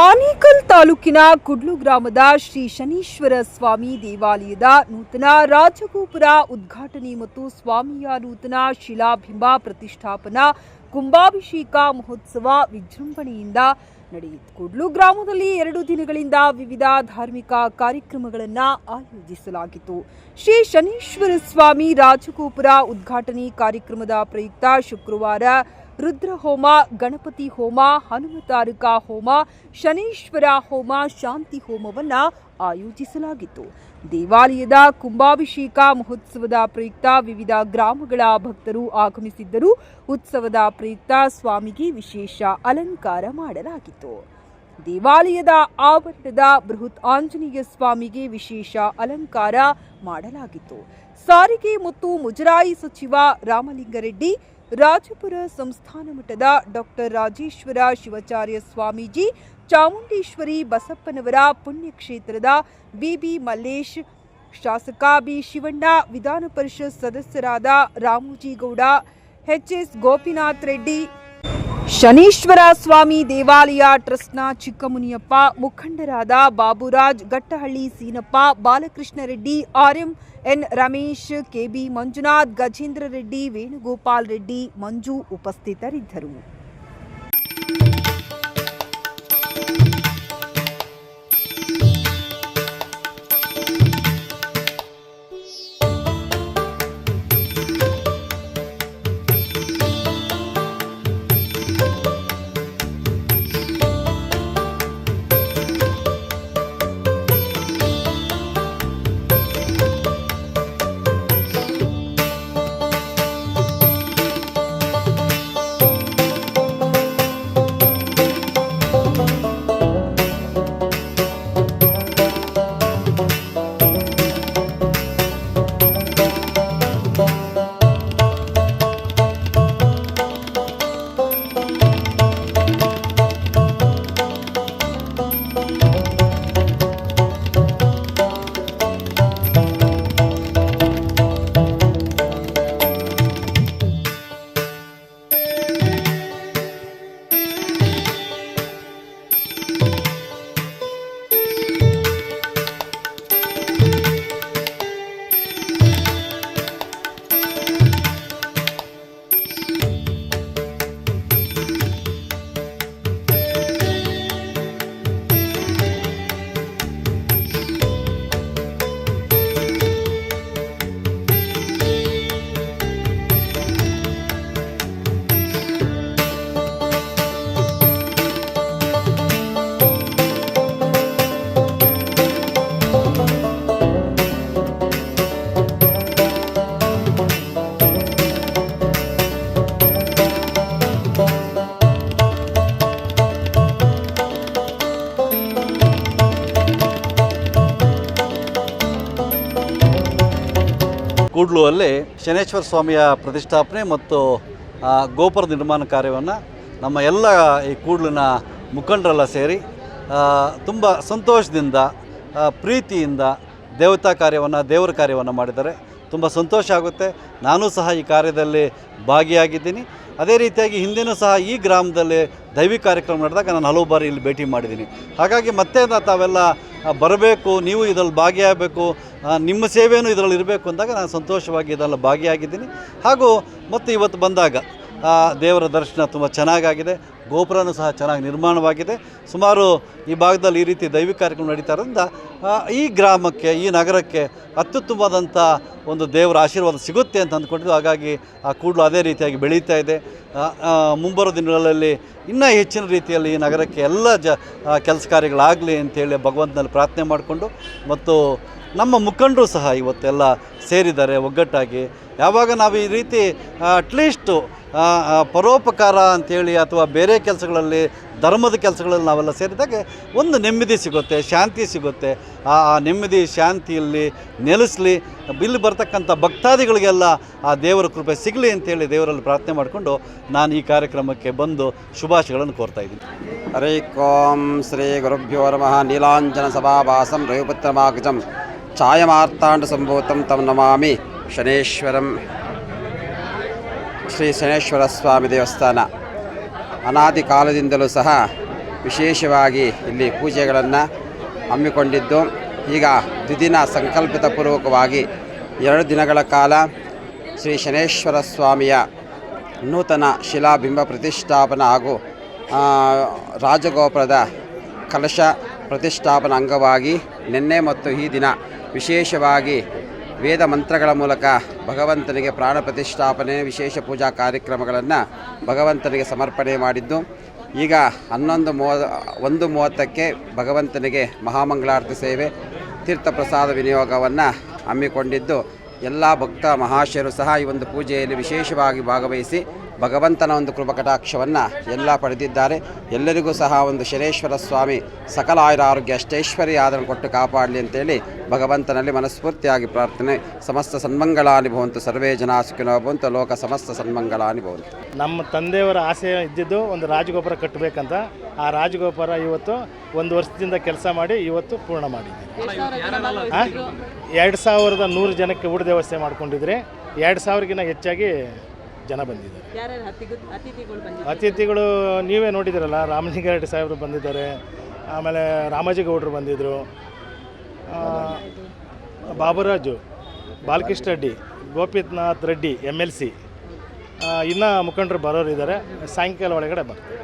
ಆನೇಕಲ್ ತಾಲೂಕಿನ ಕುಡ್ಲು ಗ್ರಾಮದ ಶ್ರೀ ಶನೀಶ್ವರ ಸ್ವಾಮಿ ದೇವಾಲಯದ ನೂತನ ರಾಜಗೋಪುರ ಉದ್ಘಾಟನೆ ಮತ್ತು ಸ್ವಾಮಿಯ ನೂತನ ಶಿಲಾಬಿಂಬ ಪ್ರತಿಷ್ಠಾಪನಾ ಕುಂಭಾಭಿಷೇಕ ಮಹೋತ್ಸವ ವಿಜೃಂಭಣೆಯಿಂದ ನಡೆಯಿತು. ಕುಡ್ಲು ಗ್ರಾಮದಲ್ಲಿ ಎರಡು ದಿನಗಳಿಂದ ವಿವಿಧ ಧಾರ್ಮಿಕ ಕಾರ್ಯಕ್ರಮಗಳನ್ನು ಆಯೋಜಿಸಲಾಗಿತ್ತು. ಶ್ರೀ ಶನೀಶ್ವರ ಸ್ವಾಮಿ ರಾಜಗೋಪುರ ಉದ್ಘಾಟನೆ ಕಾರ್ಯಕ್ರಮದ ಪ್ರಯುಕ್ತ ಶುಕ್ರವಾರ ರುದ್ರಹೋಮ, ಗಣಪತಿ ಹೋಮ, ಹನುಮತಾರಕ ಹೋಮ, ಶನೀಶ್ವರ ಹೋಮ, ಶಾಂತಿ ಹೋಮವನ್ನ ಆಯೋಜಿಸಲಾಗಿತ್ತು. ದೇವಾಲಯದ ಕುಂಭಾಭಿಷೇಕ ಮಹೋತ್ಸವದ ಪ್ರಯುಕ್ತ ವಿವಿಧ ಗ್ರಾಮಗಳ ಭಕ್ತರು ಆಗಮಿಸಿದ್ದರು. ಉತ್ಸವದ ಪ್ರಯುಕ್ತ ಸ್ವಾಮಿಗೆ ವಿಶೇಷ ಅಲಂಕಾರ ಮಾಡಲಾಗಿತ್ತು. ದೇವಾಲಯದ ಆವರಣದ ಬೃಹತ್ ಆಂಜನೇಯ ಸ್ವಾಮಿಗೆ ವಿಶೇಷ ಅಲಂಕಾರ ಮಾಡಲಾಗಿತ್ತು. ಸಾರಿಗೆ ಮತ್ತು ಮುಜರಾಯಿ ಸಚಿವ ರಾಮಲಿಂಗರೆಡ್ಡಿ, ರಾಜಪುರ ಸಂಸ್ಥಾನ ಮಠದ ಡಾಕ್ಟರ್ ರಾಜೇಶ್ವರ ಶಿವಾಚಾರ್ಯ ಸ್ವಾಮೀಜಿ, ಚಾಮುಂಡೇಶ್ವರಿ ಬಸಪ್ಪನವರ ಪುಣ್ಯಕ್ಷೇತ್ರದ ಬಿಬಿ ಮಲ್ಲೇಶ್, ಶಾಸಕ ಬಿ ಶಿವಣ್ಣ, ವಿಧಾನ ಪರಿಷತ್ ಸದಸ್ಯರಾದ ರಾಮೋಜಿಗೌಡ ಎಚ್ಎಸ್ ಗೋಪಿನಾಥ್ ರೆಡ್ಡಿ ಶನೀಶ್ವರ ಸ್ವಾಮಿ ದೇವಾಲಯ ಟ್ರಸ್ಟ್ನ ಚಿಕ್ಕಮುನಿಯಪ್ಪ, ಮುಖಂಡರಾದ Baburaj, Gattahalli Seenappa Balakrishna Reddy RM N Ramesh KB Manjunath, Gajendra Reddy, Venugopal Reddy, Manju ಉಪಸ್ಥಿತರಿದ್ದರು. ಕೂಡ್ಲು ಅಲ್ಲಿ ಶನೇಶ್ವರ ಸ್ವಾಮಿಯ ಪ್ರತಿಷ್ಠಾಪನೆ ಮತ್ತು ಗೋಪುರ ನಿರ್ಮಾಣ ಕಾರ್ಯವನ್ನು ನಮ್ಮ ಎಲ್ಲ ಈ ಕೂಡ್ಲಿನ ಮುಖಂಡರೆಲ್ಲ ಸೇರಿ ತುಂಬ ಸಂತೋಷದಿಂದ ಪ್ರೀತಿಯಿಂದ ದೇವತಾ ಕಾರ್ಯವನ್ನು, ದೇವರ ಕಾರ್ಯವನ್ನು ಮಾಡಿದ್ದಾರೆ. ತುಂಬ ಸಂತೋಷ ಆಗುತ್ತೆ. ನಾನು ಸಹ ಈ ಕಾರ್ಯದಲ್ಲಿ ಭಾಗಿಯಾಗಿದ್ದೀನಿ. ಅದೇ ರೀತಿಯಾಗಿ ಹಿಂದಿನೂ ಸಹ ಈ ಗ್ರಾಮದಲ್ಲಿ ದೈವಿ ಕಾರ್ಯಕ್ರಮ ನಡೆದಾಗ ನಾನು ಹಲವು ಬಾರಿ ಇಲ್ಲಿ ಭೇಟಿ ಮಾಡಿದ್ದೀನಿ. ಹಾಗಾಗಿ ಮತ್ತೆ ತಾವೆಲ್ಲ ಬರಬೇಕು, ನೀವು ಇದರಲ್ಲಿ ಭಾಗಿಯಾಗಬೇಕು ನಿಮ್ಮ ಸೇವೆಯೂ ಇದರಲ್ಲಿ ಇರಬೇಕು ಅಂದಾಗ ನಾನು ಸಂತೋಷವಾಗಿ ಇದರಲ್ಲಿ ಭಾಗಿಯಾಗಿದ್ದೀನಿ. ಹಾಗೂ ಮತ್ತು ಇವತ್ತು ಬಂದಾಗ ದೇವರ ದರ್ಶನ ತುಂಬ ಚೆನ್ನಾಗಾಗಿದೆ. ಗೋಪುರನೂ ಸಹ ಚೆನ್ನಾಗಿ ನಿರ್ಮಾಣವಾಗಿದೆ. ಸುಮಾರು ಈ ಭಾಗದಲ್ಲಿ ಈ ರೀತಿ ದೈವಿಕ ಕಾರ್ಯಕ್ರಮ ನಡೀತಾ ಇರೋದ್ರಿಂದ ಈ ಗ್ರಾಮಕ್ಕೆ ಈ ನಗರಕ್ಕೆ ಅತ್ಯುತ್ತಮವಾದಂಥ ಒಂದು ದೇವರ ಆಶೀರ್ವಾದ ಸಿಗುತ್ತೆ ಅಂತ ಅಂದ್ಕೊಂಡಿದ್ದು ಹಾಗಾಗಿ ಆ ಕೂಡಲು ಅದೇ ರೀತಿಯಾಗಿ ಬೆಳೀತಾ ಇದೆ. ಆ, ಆ, ಮುಂಬರೋ ದಿನಗಳಲ್ಲಿ ಇನ್ನೂ ಹೆಚ್ಚಿನ ರೀತಿಯಲ್ಲಿ ಈ ನಗರಕ್ಕೆ ಎಲ್ಲ ಜ ಕೆಲಸ ಕಾರ್ಯಗಳಾಗಲಿ ಅಂತೇಳಿ ಭಗವಂತನಲ್ಲಿ ಪ್ರಾರ್ಥನೆ ಮಾಡಿಕೊಂಡು ಮತ್ತು ನಮ್ಮ ಮುಖಂಡರು ಸಹ ಇವತ್ತೆಲ್ಲ ಸೇರಿದ್ದಾರೆ ಒಗ್ಗಟ್ಟಾಗಿ. ಯಾವಾಗ ನಾವು ಈ ರೀತಿ ಅಟ್ಲೀಸ್ಟು ಪರೋಪಕಾರ ಅಂಥೇಳಿ ಅಥವಾ ಬೇರೆ ಕೆಲಸಗಳಲ್ಲಿ, ಧರ್ಮದ ಕೆಲಸಗಳಲ್ಲಿ ನಾವೆಲ್ಲ ಸೇರಿದಾಗ ಒಂದು ನೆಮ್ಮದಿ ಸಿಗುತ್ತೆ, ಶಾಂತಿ ಸಿಗುತ್ತೆ. ಆ ಆ ನೆಮ್ಮದಿ, ಶಾಂತಿಯಲ್ಲಿ ನೆಲೆಸಲಿ, ಇಲ್ಲಿ ಬರ್ತಕ್ಕಂಥ ಭಕ್ತಾದಿಗಳಿಗೆಲ್ಲ ಆ ದೇವರ ಕೃಪೆ ಸಿಗಲಿ ಅಂತೇಳಿ ದೇವರಲ್ಲಿ ಪ್ರಾರ್ಥನೆ ಮಾಡಿಕೊಂಡು ನಾನು ಈ ಕಾರ್ಯಕ್ರಮಕ್ಕೆ ಬಂದು ಶುಭಾಶಯಗಳನ್ನು ಕೋರ್ತಾ ಇದ್ದೀನಿ. ಹರೇ ಕೋಂ ಶ್ರೀ ಗುರುಭ್ಯೋ ನಮಃ. ನೀಲಾಂಜನ ಸಭಾಭಾಸಂ ರವಿಪುತ್ರಮಾಗಜಂ. ಛಾಯಮಾರ್ತಾಂಡ ಸಂಭೂತಂ ತಂ ನಮಾಮಿ ಶನೇಶ್ವರಂ. ಶ್ರೀ ಶನೇಶ್ವರ ಸ್ವಾಮಿ ದೇವಸ್ಥಾನ. ಅನಾದಿ ಕಾಲದಿಂದಲೂ ಸಹ ವಿಶೇಷವಾಗಿ ಇಲ್ಲಿ ಪೂಜೆಗಳನ್ನು ಹಮ್ಮಿಕೊಂಡಿದ್ದು. ಈಗ ದ್ವಿದಿನ ಸಂಕಲ್ಪಿತ ಪೂರ್ವಕವಾಗಿ ಎರಡು ದಿನಗಳ ಕಾಲ ಶ್ರೀ ಶನೇಶ್ವರ ಸ್ವಾಮಿಯ ನೂತನ ಶಿಲಾಬಿಂಬ ಪ್ರತಿಷ್ಠಾಪನ ಹಾಗೂ ರಾಜಗೋಪುರದ ಕಲಶ ಪ್ರತಿಷ್ಠಾಪನಾ ಅಂಗವಾಗಿ ನಿನ್ನೆ ಮತ್ತು ಈ ದಿನ ವಿಶೇಷವಾಗಿ ವೇದ ಮಂತ್ರಗಳ ಮೂಲಕ ಭಗವಂತನಿಗೆ ಪ್ರಾಣ ಪ್ರತಿಷ್ಠಾಪನೆ, ವಿಶೇಷ ಪೂಜಾ ಕಾರ್ಯಕ್ರಮಗಳನ್ನು ಭಗವಂತನಿಗೆ ಸಮರ್ಪಣೆ ಮಾಡಿದ್ದು. ಈಗ ಹನ್ನೊಂದು ಮೂವ, ಒಂದು ಮೂವತ್ತಕ್ಕೆ ಭಗವಂತನಿಗೆ ಮಹಾಮಂಗಳಾರತಿ ಸೇವೆ, ತೀರ್ಥ ಪ್ರಸಾದ ವಿನಿಯೋಗವನ್ನು ಹಮ್ಮಿಕೊಂಡಿದ್ದು. ಎಲ್ಲ ಭಕ್ತ ಮಹಾಶಯರು ಸಹ ಈ ಒಂದು ಪೂಜೆಯಲ್ಲಿ ವಿಶೇಷವಾಗಿ ಭಾಗವಹಿಸಿ ಭಗವಂತನ ಒಂದು ಕೃಪಕಟಾಕ್ಷವನ್ನು ಎಲ್ಲ ಪಡೆದಿದ್ದಾರೆ. ಎಲ್ಲರಿಗೂ ಸಹ ಒಂದು ಶನೇಶ್ವರ ಸ್ವಾಮಿ ಸಕಲ ಆಯುರ ಆರೋಗ್ಯ ಅಷ್ಟೈಶ್ವರ್ಯ ಆದರೂ ಕೊಟ್ಟು ಕಾಪಾಡಲಿ ಅಂತೇಳಿ ಭಗವಂತನಲ್ಲಿ ಮನಸ್ಫೂರ್ತಿಯಾಗಿ ಪ್ರಾರ್ಥನೆ. ಸಮಸ್ತ ಸನ್ಮಂಗಳಾನಿ ಭವಂತು. ಸರ್ವೇ ಜನ ಭವಂತು. ಲೋಕ ಸಮಸ್ತ ಸನ್ಮಂಗಳಾನಿ ಭವಂತು. ನಮ್ಮ ತಂದೆಯವರ ಆಸೆ ಇದ್ದಿದ್ದು ಒಂದು ರಾಜಗೋಪುರ ಕಟ್ಟಬೇಕಂತ. ಆ ರಾಜಗೋಪುರ ಇವತ್ತು ಒಂದು ವರ್ಷದಿಂದ ಕೆಲಸ ಮಾಡಿ ಇವತ್ತು ಪೂರ್ಣ ಮಾಡಿದ್ದೀವಿ ಎರಡು ಸಾವಿರದ ನೂರು ಜನಕ್ಕೆ ಊಟ ವ್ಯವಸ್ಥೆ ಮಾಡ್ಕೊಂಡಿದ್ರೆ. ಎರಡು ಸಾವಿರಕ್ಕಿಂತ ಹೆಚ್ಚಾಗಿ ಜನ ಬಂದಿದ್ದಾರೆ. ಯಾರ್ಯಾರು ಅತಿಥಿ ಅತಿಥಿಗಳು ಬಂದಿದ್ದಾರೆ? ಅತಿಥಿಗಳು ನೀವೇ ನೋಡಿದಿರಲ್ಲ ರಾಮಲಿಂಗಾರೆಡ್ಡಿ ಸಾಹೇಬರು ಬಂದಿದ್ದಾರೆ ಆಮೇಲೆ ರಾಮಾಜಿ ಗೌಡರು ಬಂದಿದ್ದರು Baburaj Balakrishna Reddy Gopinath Reddy M L C ಇನ್ನೂ ಮುಖಂಡರು ಬರೋರು ಇದ್ದಾರೆ ಸಾಯಂಕಾಲ ಒಳಗಡೆ ಬರ್ತಾರೆ.